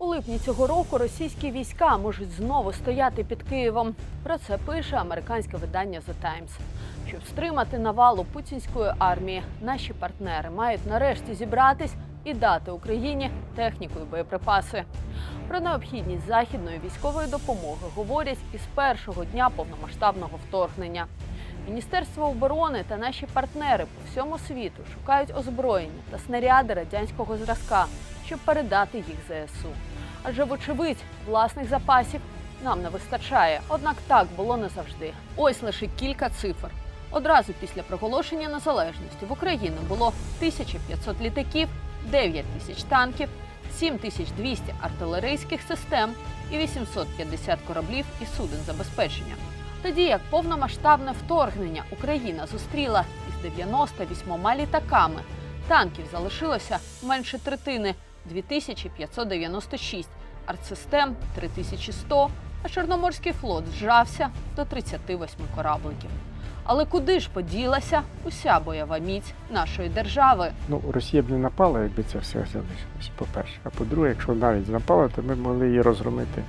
У липні цього року російські війська можуть знову стояти під Києвом. Про це пише американське видання The Times. Щоб стримати навалу путінської армії, наші партнери мають нарешті зібратись і дати Україні техніку і боєприпаси. Про необхідність західної військової допомоги говорять із першого дня повномасштабного вторгнення. Міністерство оборони та наші партнери по всьому світу шукають озброєння та снаряди радянського зразка, щоб передати їх ЗСУ. Адже, вочевидь, власних запасів нам не вистачає. Однак так було не завжди. Ось лише кілька цифр. Одразу після проголошення незалежності в Україні було 1500 літаків, 9 тисяч танків, 7200 артилерійських систем і 850 кораблів і суден забезпечення. Тоді як повномасштабне вторгнення Україна зустріла із 98 літаками, танків залишилося менше третини 2596, артсистем 3100, а Чорноморський флот зжався до 38 корабликів. Але куди ж поділася уся бойова міць нашої держави? Ну, Росія б не напала, якби це все залишилось, по-перше. А по-друге, якщо навіть напала, то ми могли її розгромити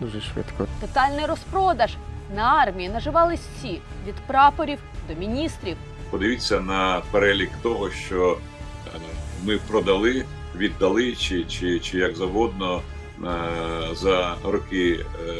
дуже швидко. Тотальний розпродаж на армії наживались всі від прапорів до міністрів. Подивіться на перелік того, що е, ми продали, віддали чи, чи, чи як завгодно е, за роки е,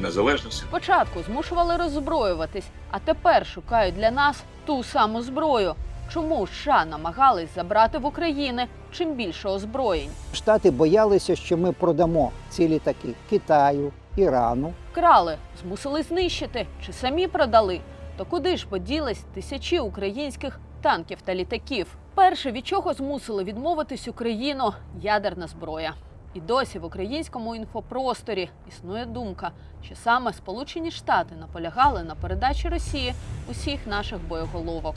незалежності. Спочатку змушували роззброюватись, а тепер шукають для нас ту саму зброю. Чому США намагались забрати в України чим більше озброєнь? Штати боялися, що ми продамо ці літаки Китаю, Ірану. Крали, змусили знищити чи самі продали. То куди ж поділись тисячі українських танків та літаків? Перше, від чого змусили відмовитись Україну ядерна зброя. І досі в українському інфопросторі існує думка, що саме Сполучені Штати наполягали на передачі Росії усіх наших боєголовок.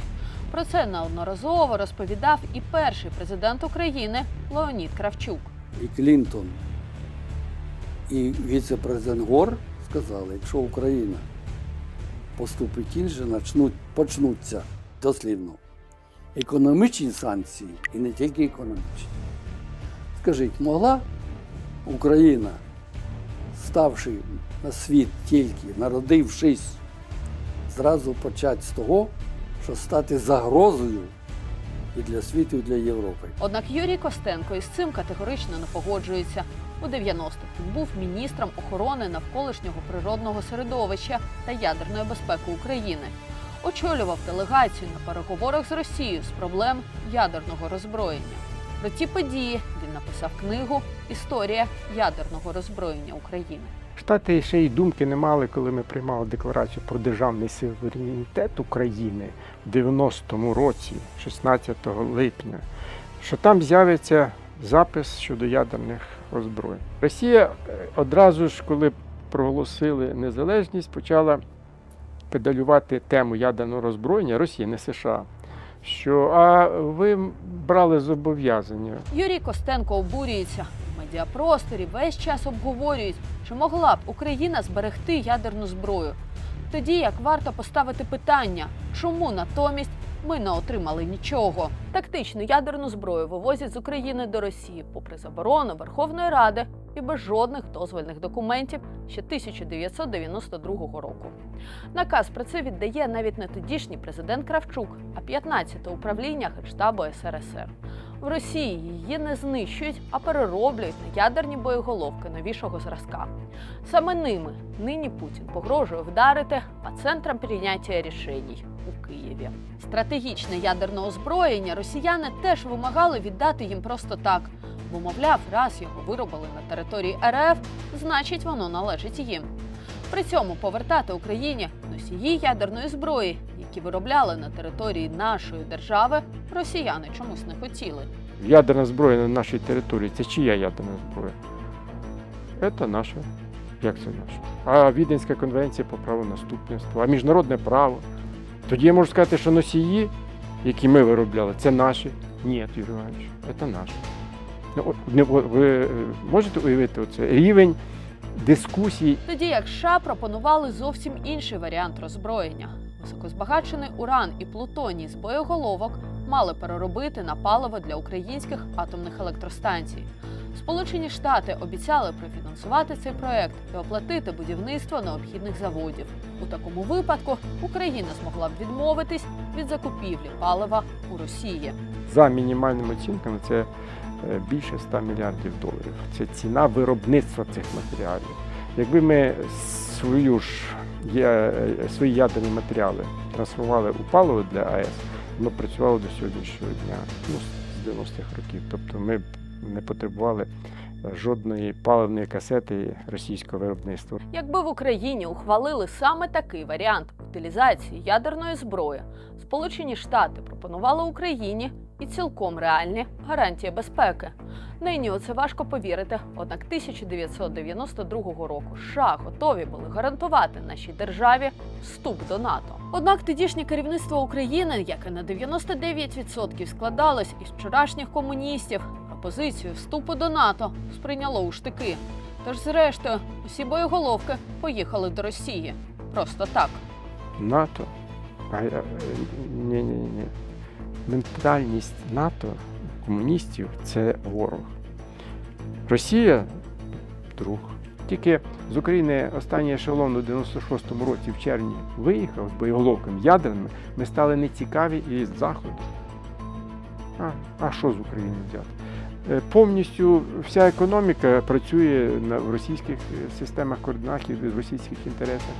Про це неодноразово розповідав і перший президент України Леонід Кравчук. і Клінтон, і віце-президент Гор сказали, якщо Україна поступить інше, почнуться дослівно економічні санкції і не тільки економічні. Скажіть, могла Україна, ставши на світ тільки, народившись, зразу почати з того, що стати загрозою і для світу, і для Європи? Однак Юрій Костенко із цим категорично не погоджується. У 90-х він був міністром охорони навколишнього природного середовища та ядерної безпеки України. Очолював делегацію на переговорах з Росією з проблем ядерного роззброєння. Про ті події він написав книгу Історія ядерного роззброєння України. Штати ще й думки не мали, коли ми приймали декларацію про державний суверенітет України в 90-му році, 16 липня, що там з'явиться запис щодо ядерних озброєнь. Росія е, одразу ж, коли проголосили незалежність, почала педалювати тему ядерного роззброєння Росії, не США. Що а ви брали зобов'язання Юрій Костенко обурюється. В медіапросторі весь час обговорюють, чи могла б Україна зберегти ядерну зброю. Тоді як варто поставити питання, чому натомість ми не отримали нічого. Тактичну ядерну зброю вивозять з України до Росії, попри заборону Верховної Ради і без жодних дозвольних документів ще 1992 року. Наказ про це віддає навіть не тодішній президент Кравчук, а 15-те управління Генштабу СРСР. В Росії її не знищують, а перероблюють на ядерні боєголовки новішого зразка. Саме ними нині Путін погрожує вдарити по центрам прийняття рішень у Києві. Стратегічне ядерне озброєння росіяни теж вимагали віддати їм просто так, бо, мовляв, раз його виробили на території РФ, значить воно належить їм. При цьому повертати Україні носії ядерної зброї, які виробляли на території нашої держави, росіяни чомусь не хотіли. ядерна зброя на нашій території. Це чия ядерна зброя? Це наша. Як це наша? А Віденська конвенція по праву наступництва, а міжнародне право. Тоді я можу сказати, що носії, які ми виробляли, це наші. Ні, Юрій Іванович, це наші. Ну, ви- ви е, можете уявити оце? рівень дискусій Тоді як США пропонували зовсім інший варіант роззброєння. Високозбагачений уран і плутоній з боєголовок мали переробити на паливо для українських атомних електростанцій. Сполучені Штати обіцяли профінансувати цей проект і оплатити будівництво необхідних заводів. У такому випадку Україна змогла б відмовитись від закупівлі палива у Росії. За мінімальними оцінками це е, більше 100 мільярдів доларів. Це ціна виробництва цих матеріалів. Якби ми свою ж е, свої ядерні матеріали трансформували у паливо для АЕС, воно працювало до сьогоднішнього дня, ну, з 90-х років. Тобто ми б не потребували е, жодної паливної касети російського виробництва. Якби в Україні ухвалили саме такий варіант утилізації ядерної зброї, Сполучені Штати пропонували Україні і цілком реальні гарантії безпеки. Нині у це важко повірити. Однак 1992 року США готові були гарантувати нашій державі вступ до НАТО. Однак тодішнє керівництво України, яке на 99% складалось із вчорашніх комуністів, пропозицію вступу до НАТО сприйняло у штики. Тож, зрештою, усі боєголовки поїхали до Росії. Просто так. НАТО. А, ні, ні, ні, ні. Ментальність НАТО, комуністів це ворог. Росія друг. Тільки з України останній ешелон у 96-му році в червні виїхав з боєголовками ядерними, ми стали нецікаві і з Заходу. А, а що з України взяти? Е, Повністю вся економіка працює в російських е, системах координат, в російських інтересах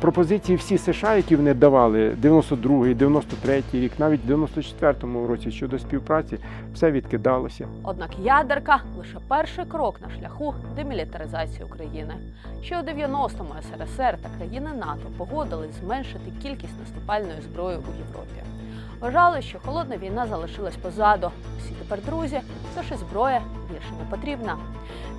пропозиції всі США, які вони давали 92-й, 93-й рік, навіть в 94-му році щодо співпраці, все відкидалося. Однак ядерка лише перший крок на шляху демілітаризації України. Ще у 90-му СРСР та країни НАТО погодились зменшити кількість наступальної зброї у Європі. Вважали, що холодна війна залишилась позаду. Всі тепер друзі, тож і зброя більше не потрібна.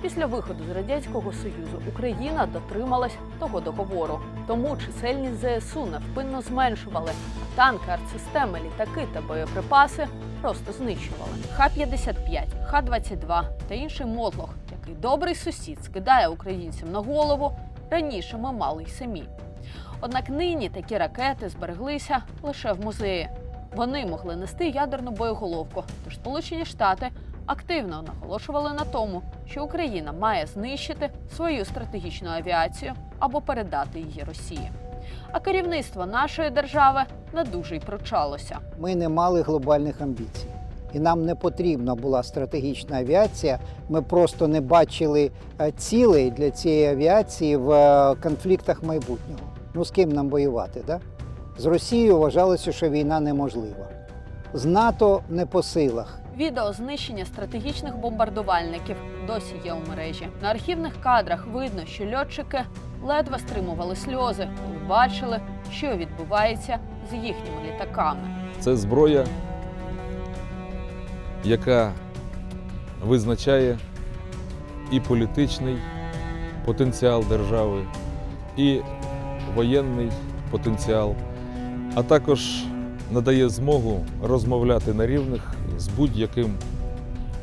Після виходу з радянського союзу Україна дотрималась того договору. Тому чисельність ЗСУ невпинно зменшували, танки, артсистеми, літаки та боєприпаси просто знищували. Х-55, Х-22 та інший мотлох, який добрий сусід скидає українцям на голову, раніше ми мали й самі. Однак нині такі ракети збереглися лише в музеї. Вони могли нести ядерну боєголовку, тож Сполучені Штати активно наголошували на тому, що Україна має знищити свою стратегічну авіацію або передати її Росії. А керівництво нашої держави не дуже й пручалося. Ми не мали глобальних амбіцій. І нам не потрібна була стратегічна авіація. Ми просто не бачили е, цілей для цієї авіації в е, конфліктах майбутнього. Ну з ким нам воювати? Да? З Росією вважалося, що війна неможлива. З НАТО не по силах. Відео знищення стратегічних бомбардувальників досі є у мережі. На архівних кадрах видно, що льотчики ледве стримували сльози, коли бачили, що відбувається з їхніми літаками. Це зброя, яка визначає і політичний потенціал держави, і воєнний потенціал, а також надає змогу розмовляти на рівних з будь-яким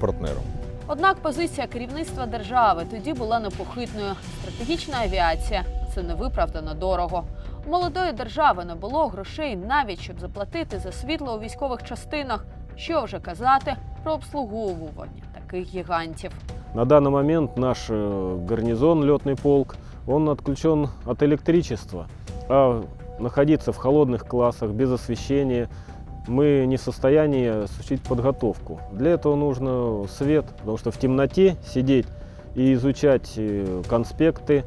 партнером. Однак позиція керівництва держави тоді була непохитною. Стратегічна авіація це невиправдано дорого. У молодої держави не було грошей навіть щоб заплатити за світло у військових частинах. Що вже казати про обслуговування таких гігантів. На данный момент наш э, гарнизон, летный полк, он отключен от электричества. А находиться в холодных классах, без освещения, мы не в состоянии осуществить подготовку. Для этого нужно свет, потому что в темноте сидеть и изучать э, конспекты,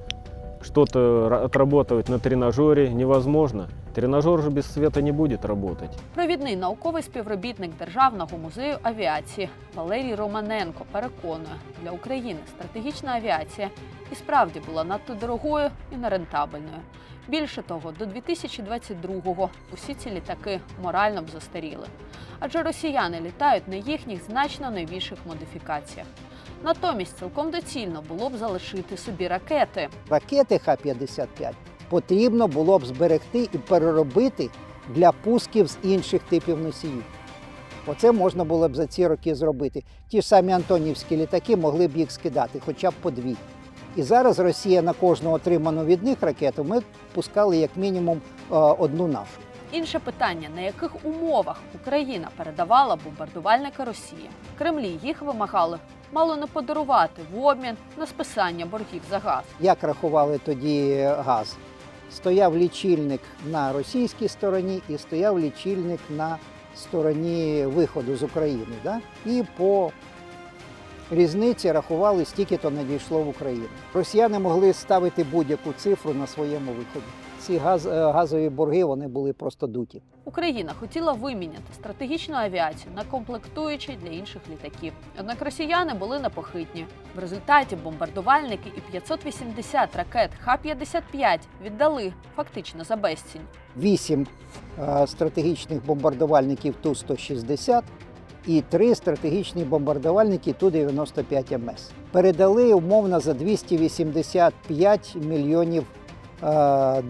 что-то ра- отрабатывать на тренажере невозможно. Тренажер же без света не будет работать. Провідний науковий співробітник Державного музею авіації Валерій Романенко переконує, для України стратегічна авіація і справді була надто дорогою і нерентабельною. Більше того, до 2022-го усі ці літаки морально б застаріли, адже росіяни літають на їхніх значно новіших модифікаціях. Натомість цілком доцільно було б залишити собі ракети. Ракети Х-55 потрібно було б зберегти і переробити для пусків з інших типів носіїв. Оце можна було б за ці роки зробити. Ті ж самі антонівські літаки могли б їх скидати, хоча б по дві. І зараз Росія на кожну отриману від них ракету ми пускали як мінімум е, одну нашу. Інше питання: на яких умовах Україна передавала бомбардувальники Росії? В Кремлі їх вимагали мало не подарувати в обмін на списання боргів за газ. Як рахували тоді газ? Стояв лічильник на російській стороні і стояв лічильник на стороні виходу з України. Да? І по різниці рахували, стільки то надійшло в Україну. Росіяни могли ставити будь-яку цифру на своєму виході. Ці газ, е, газові борги вони були просто дуті. Україна хотіла виміняти стратегічну авіацію на комплектуючі для інших літаків. Однак росіяни були непохитні. В результаті бомбардувальники і 580 ракет Х-55 віддали фактично за безцінь. Вісім е, стратегічних бомбардувальників Ту-160 і три стратегічні бомбардувальники Ту-95 МС. Передали умовно за 285 мільйонів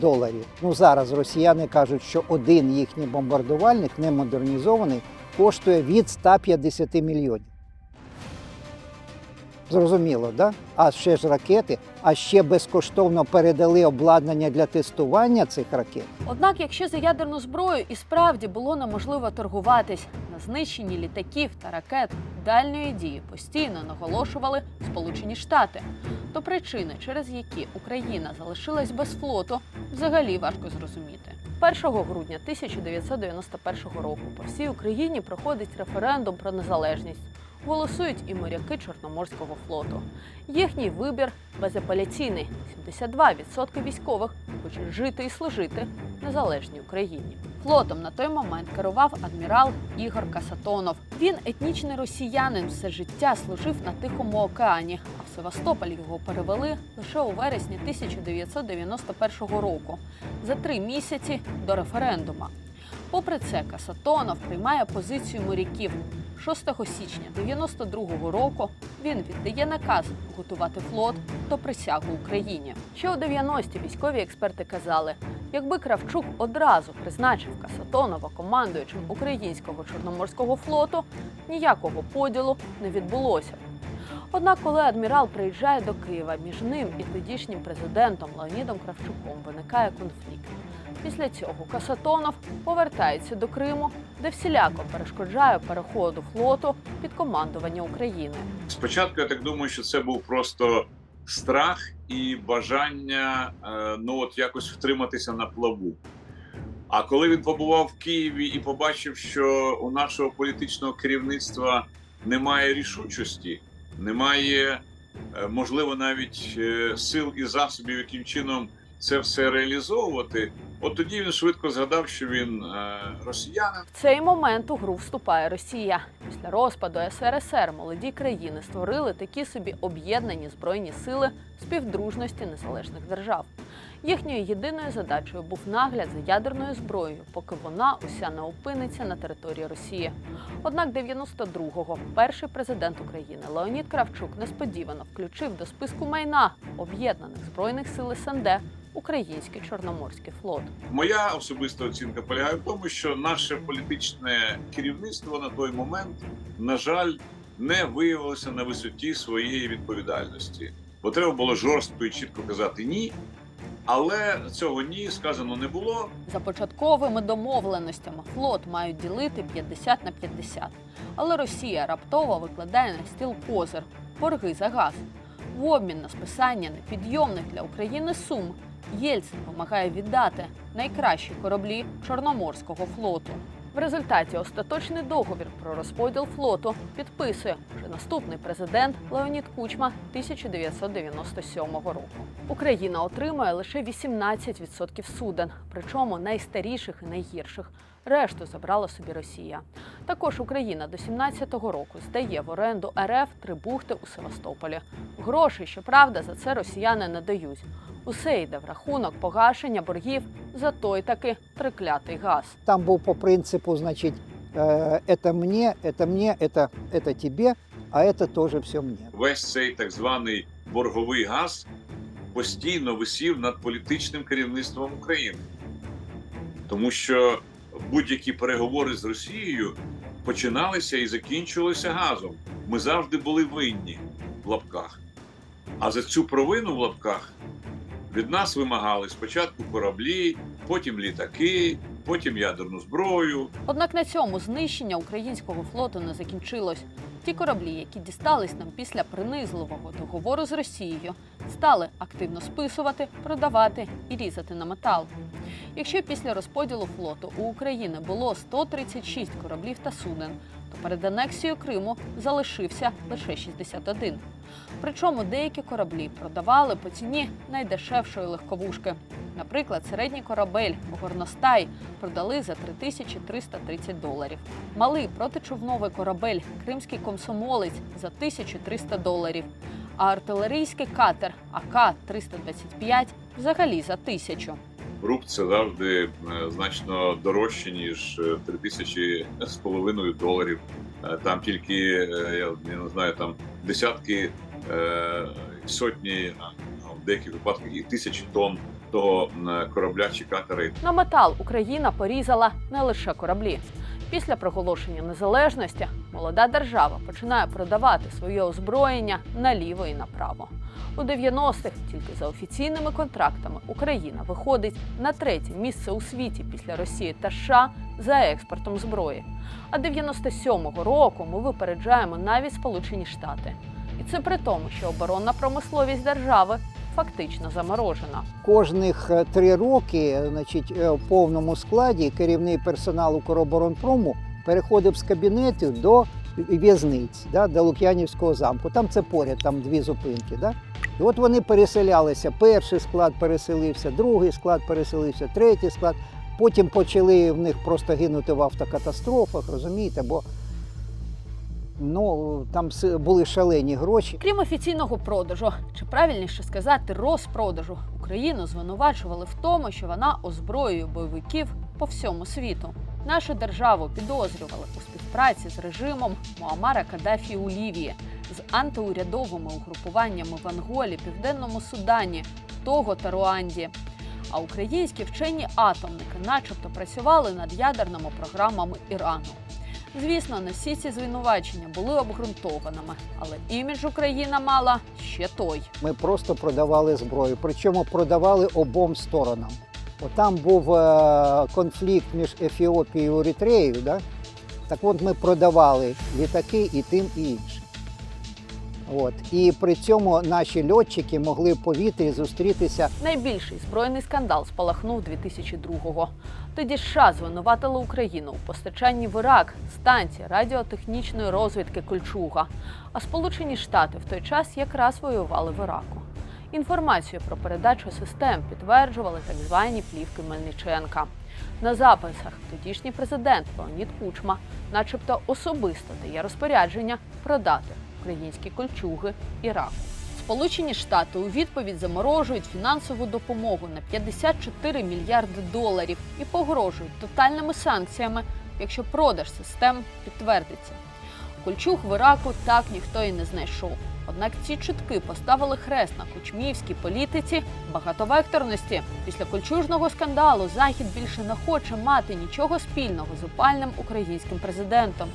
доларів. Ну зараз росіяни кажуть, що один їхній бомбардувальник не модернізований коштує від 150 мільйонів. Зрозуміло, да? А ще ж ракети, а ще безкоштовно передали обладнання для тестування цих ракет. Однак, якщо за ядерну зброю і справді було неможливо торгуватись, на знищенні літаків та ракет дальньої дії постійно наголошували Сполучені Штати, то причини, через які Україна залишилась без флоту, взагалі важко зрозуміти. 1 грудня 1991 року по всій Україні проходить референдум про незалежність. Голосують і моряки Чорноморського флоту. Їхній вибір безапеляційний. 72% військових хочуть жити і служити в незалежній Україні. Флотом на той момент керував адмірал Ігор Касатонов. Він етнічний росіянин, все життя служив на Тихому океані, а в Севастополь його перевели лише у вересні 1991 року, за три місяці до референдума. Попри це, Касатонов приймає позицію моряків. 6 січня 92-го року він віддає наказ готувати флот до присяги Україні. Ще у 90-ті військові експерти казали, якби Кравчук одразу призначив Касатонова командуючим українського чорноморського флоту, ніякого поділу не відбулося. Однак, коли адмірал приїжджає до Києва, між ним і тодішнім президентом Леонідом Кравчуком виникає конфлікт. Після цього Касатонов повертається до Криму, де всіляко перешкоджає переходу флоту під командування України. Спочатку я так думаю, що це був просто страх і бажання е, ну от якось втриматися на плаву. А коли він побував в Києві і побачив, що у нашого політичного керівництва немає рішучості, немає, е, можливо, навіть е, сил і засобів, яким чином це все реалізовувати, от тоді він швидко згадав, що він е, росіянин. В цей момент у гру вступає Росія. Після розпаду СРСР молоді країни створили такі собі об'єднані збройні сили співдружності незалежних держав. Їхньою єдиною задачею був нагляд за ядерною зброєю, поки вона уся не опиниться на території Росії. Однак 92-го перший президент України Леонід Кравчук несподівано включив до списку майна об'єднаних збройних сил СНД український чорноморський флот. Моя особиста оцінка полягає в тому, що наше політичне керівництво на той момент, на жаль, не виявилося на висоті своєї відповідальності. Бо треба було жорстко і чітко казати ні. Але цього ні сказано не було. За початковими домовленостями флот мають ділити 50 на 50. Але Росія раптово викладає на стіл козир борги за газ. В обмін на списання непідйомних для України сум Єльцин вимагає віддати найкращі кораблі Чорноморського флоту. В результаті остаточний договір про розподіл флоту підписує вже наступний президент Леонід Кучма 1997 року. Україна отримує лише 18% суден, причому найстаріших і найгірших. Решту забрала собі Росія. Також Україна до 17-го року здає в оренду РФ три бухти у Севастополі. Грошей, щоправда, за це росіяни не дають. Усе йде в рахунок погашення боргів за той таки триклятий газ. Там був по принципу, значить, е, это мне, это мне, это, это тебе, а это тоже все мне. Весь цей так званий борговий газ постійно висів над політичним керівництвом України, тому що будь-які переговори з Росією починалися і закінчувалися газом. Ми завжди були винні в лапках. А за цю провину в лапках від нас вимагали спочатку кораблі, потім літаки, потім ядерну зброю. Однак на цьому знищення українського флоту не закінчилось. Ті кораблі, які дістались нам після принизливого договору з Росією, стали активно списувати, продавати і різати на метал. Якщо після розподілу флоту у України було 136 кораблів та суден, то перед анексією Криму залишився лише 61. Причому деякі кораблі продавали по ціні найдешевшої легковушки. Наприклад, середній корабель Горностай продали за 3330 доларів. Малий протичовновий корабель Кримський комсомолець за 1300 доларів. А артилерійський катер АК-325 взагалі за тисячу. Рук це завжди е, значно дорожче, ніж е, три тисячі з половиною доларів. Е, Там тільки е, я, не знаю, там десятки е, сотні, в деяких випадках і тисячі тонн того корабля чи катера. На метал Україна порізала не лише кораблі. Після проголошення незалежності молода держава починає продавати своє озброєння наліво і направо. У 90-х тільки за офіційними контрактами Україна виходить на третє місце у світі після Росії та США за експортом зброї. А 97-го року ми випереджаємо навіть Сполучені Штати. І це при тому, що оборонна промисловість держави фактично заморожена. Кожних е, три роки, значить, е, в повному складі керівний персонал Укроборонпрому переходив з кабінетів до в'язниць, да, до Лук'янівського замку. Там це поряд, там дві зупинки. Да? І от вони переселялися. Перший склад переселився, другий склад переселився, третій склад. Потім почали в них просто гинути в автокатастрофах, розумієте? Бо ну, там були шалені гроші. Крім офіційного продажу, чи правильніше сказати, розпродажу, Україну звинувачували в тому, що вона озброює бойовиків по всьому світу. Нашу державу підозрювали у співпраці з режимом Муамара Каддафі у Лівії, з антиурядовими угрупуваннями в Анголі, Південному Судані, Того та Руанді. А українські вчені атомники, начебто, працювали над ядерними програмами Ірану. Звісно, не всі ці звинувачення були обґрунтованими, але імідж Україна мала ще той. Ми просто продавали зброю, причому продавали обом сторонам. От там був е, конфлікт між Ефіопією і Еритреєю, да? так от ми продавали літаки і тим, і іншим. От. І при цьому наші льотчики могли в повітрі зустрітися Найбільший збройний скандал спалахнув 2002-го. Тоді США звинуватили Україну у постачанні в Ірак станції радіотехнічної розвідки Кольчуга. А Сполучені Штати в той час якраз воювали в Іраку. Інформацію про передачу систем підтверджували так звані плівки Мельниченка. На записах тодішній президент Леонід Кучма, начебто, особисто дає розпорядження продати українські кольчуги Іраку. Сполучені Штати у відповідь заморожують фінансову допомогу на 54 мільярди доларів і погрожують тотальними санкціями, якщо продаж систем підтвердиться. Кольчуг в Іраку так ніхто і не знайшов. Однак ці чутки поставили хрест на кучмівській політиці багатовекторності. Після кольчужного скандалу Захід більше не хоче мати нічого спільного з опальним українським президентом.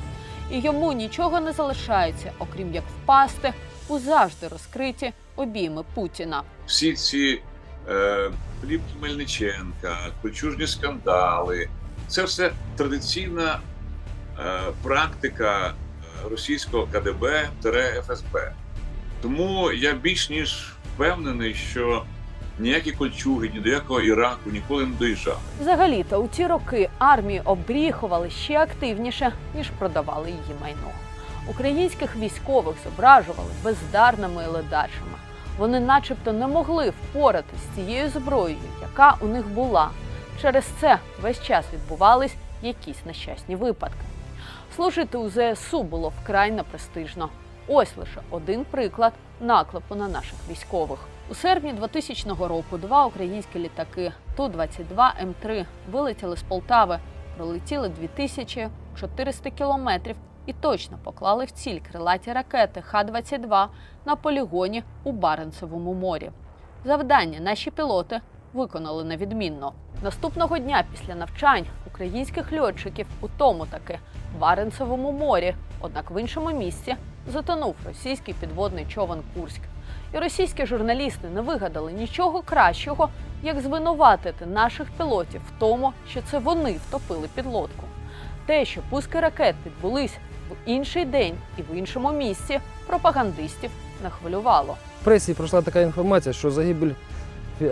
І йому нічого не залишається, окрім як впасти у завжди розкриті обійми Путіна. Всі ці е, плівки Мельниченка, кольчужні скандали це все традиційна е, практика е, російського КДБ ФСБ. Тому я більш ніж впевнений, що ніякі кольчуги, ні до якого Іраку ніколи не доїжджали. Взагалі-то у ті роки армії обріхували ще активніше, ніж продавали її майно. Українських військових зображували бездарними і ледачими. Вони, начебто, не могли впоратись з цією зброєю, яка у них була. Через це весь час відбувались якісь нещасні випадки. Служити у ЗСУ було вкрай непрестижно. Ось лише один приклад наклепу на наших військових. У серпні 2000 року два українські літаки Ту-22 М3 вилетіли з Полтави, пролетіли 2400 кілометрів і точно поклали в ціль крилаті ракети Х-22 на полігоні у Баренцевому морі. Завдання наші пілоти виконали на відмінно. Наступного дня після навчань українських льотчиків у тому таки Баренцевому морі, однак в іншому місці затонув російський підводний човен Курськ. І російські журналісти не вигадали нічого кращого, як звинуватити наших пілотів в тому, що це вони втопили підлодку. Те, що пуски ракет відбулись в інший день і в іншому місці, пропагандистів не хвилювало. В пресі пройшла така інформація, що загибель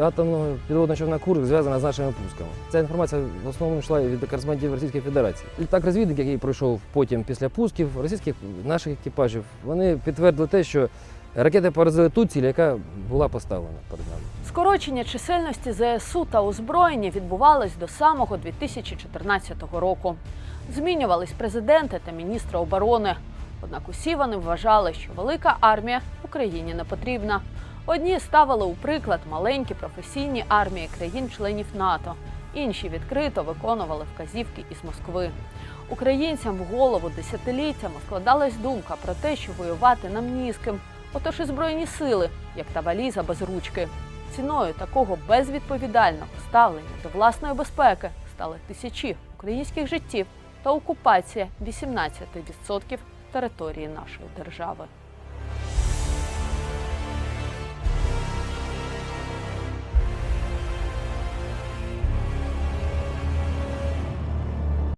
атомного підводного човна Курск зв'язана з нашими пусками. Ця інформація в основному йшла від кореспондентів Російської Федерації. Літак розвідник, який пройшов потім після пусків російських наших екіпажів, вони підтвердили те, що ракети поразили ту ціль, яка була поставлена перед нами. Скорочення чисельності ЗСУ та озброєння відбувалось до самого 2014 року. Змінювались президенти та міністри оборони. Однак усі вони вважали, що велика армія Україні не потрібна. Одні ставили у приклад маленькі професійні армії країн-членів НАТО, інші відкрито виконували вказівки із Москви. Українцям в голову десятиліттями вкладалась думка про те, що воювати нам ні з ким. Отож і збройні сили, як та валіза без ручки. Ціною такого безвідповідального ставлення до власної безпеки стали тисячі українських життів та окупація 18% території нашої держави.